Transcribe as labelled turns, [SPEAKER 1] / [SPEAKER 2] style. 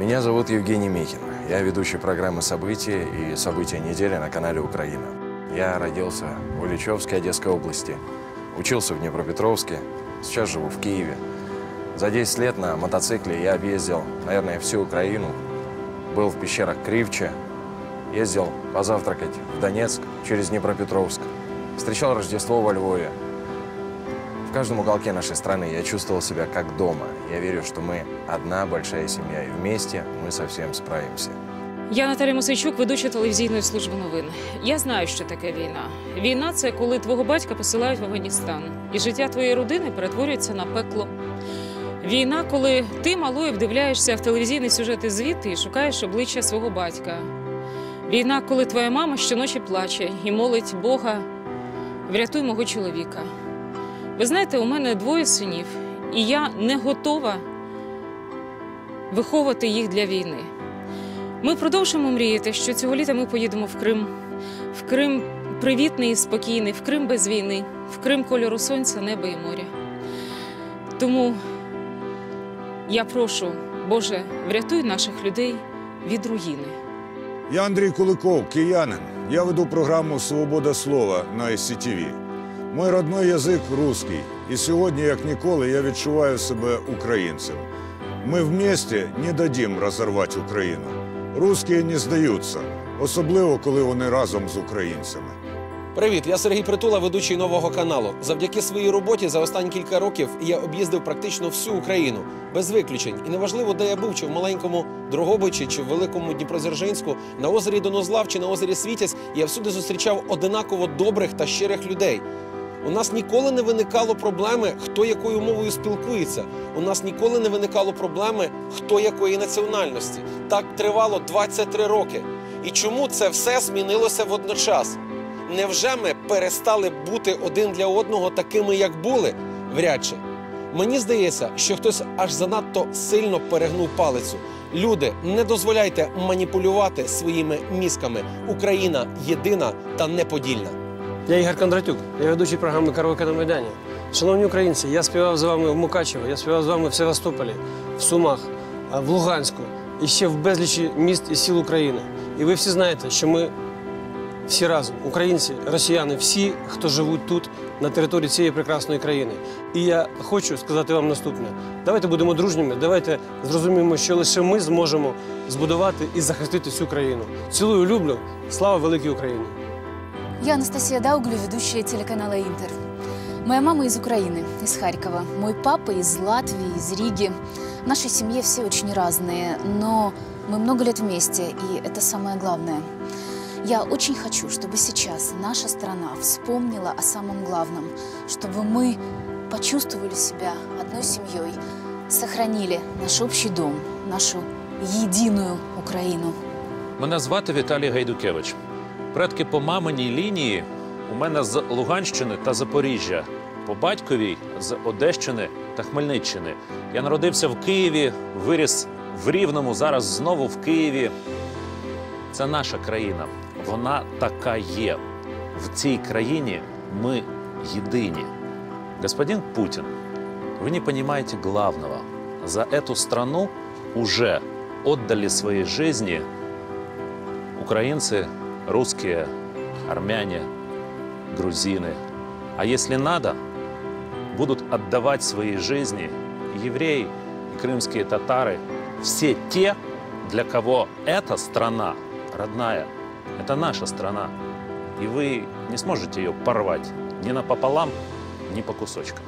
[SPEAKER 1] Меня зовут Евгений Михин. Я ведущий программы «События» и «События недели» на канале «Украина». Я родился в Ильичевской Одесской области, учился в Днепропетровске, сейчас живу в Киеве. За 10 лет на мотоцикле я объездил, наверное, всю Украину. Был в пещерах Кривче, ездил позавтракать в Донецк через Днепропетровск, встречал Рождество во Львове. В каждом уголке нашей страны я чувствовал себя как дома. Я верю, что мы одна большая семья, и вместе мы со всем справимся.
[SPEAKER 2] Я Наталя Мосейчук, ведуча телевізійної служби новин. Я знаю, що таке війна. Війна це коли твого батька посилають в Афганістан, і життя твоєї родини перетворюється на пекло. Війна, коли ти малою вдивляєшся в телевізійні сюжети звідти і шукаєш обличчя свого батька. Війна, коли твоя мама щоночі плаче і молить Бога, врятуй мого чоловіка. Ви знаєте, у мене двоє синів, і я не готова виховувати їх для війни. Ми продовжимо мріяти, що цього літа ми поїдемо в Крим. В Крим привітний і спокійний, в Крим без війни, в Крим кольору сонця, неба і моря. Тому я прошу, Боже, врятуй наших людей від руїни.
[SPEAKER 3] Я Андрій Куликов, киянин. Я веду програму Свобода слова на СCTV. Мой родной язик русский. І сьогодні, як ніколи, я відчуваю себе українцем. Ми вместе не дадим розірвати Україну. Русські не здаються, особливо коли вони разом з українцями.
[SPEAKER 4] Привіт, я Сергій Притула, ведучий нового каналу. Завдяки своїй роботі за останні кілька років я об'їздив практично всю Україну без виключень. І неважливо, де я був, чи в маленькому Дрогобичі, чи в великому Дніпродзержинську, на озері Донозлав чи на озері Світязь, я всюди зустрічав одинаково добрих та щирих людей. У нас ніколи не виникало проблеми, хто якою мовою спілкується. У нас ніколи не виникало проблеми, хто якої національності. Так тривало 23 роки. І чому це все змінилося водночас? Невже ми перестали бути один для одного такими, як були? Вряд чи. Мені здається, що хтось аж занадто сильно перегнув палицю. Люди, не дозволяйте маніпулювати своїми мізками. Україна єдина та неподільна.
[SPEAKER 5] Я Ігор Кондратюк, я ведучий програми Караоке на Майдані. Шановні українці, я співав з вами в Мукачево, я співав з вами в Севастополі, в Сумах, в Луганську і ще в безлічі міст і сіл України. І ви всі знаєте, що ми всі разом, українці, росіяни, всі, хто живуть тут, на території цієї прекрасної країни. І я хочу сказати вам наступне: давайте будемо дружніми, давайте зрозуміємо, що лише ми зможемо збудувати і захистити цю країну. Цілую, люблю. Слава великій Україні!
[SPEAKER 6] Я Анастасия Дауглю, ведущая телеканала «Интер». Моя мама из Украины, из Харькова. Мой папа из Латвии, из Риги. В нашей семье все очень разные, но мы много лет вместе, и это самое главное. Я очень хочу, чтобы сейчас наша страна вспомнила о самом главном, чтобы мы почувствовали себя одной семьей, сохранили наш общий дом, нашу единую Украину.
[SPEAKER 7] Мене звати Віталій Гайдукевич. Предки по маминій лінії у мене з Луганщини та Запоріжжя, по батьковій з Одещини та Хмельниччини. Я народився в Києві, виріс в Рівному, зараз знову в Києві. Це наша країна. Вона така є. В цій країні мы едины. Господин Путин, вы не понимаете главного. За эту страну уже отдали свои жизни украинцы, Русские, армяне, грузины. А если надо, будут отдавать свои жизни евреи, и крымские татары, все те, для кого эта страна родная, это наша страна. И вы не сможете ее порвать ни напополам, ни по кусочкам.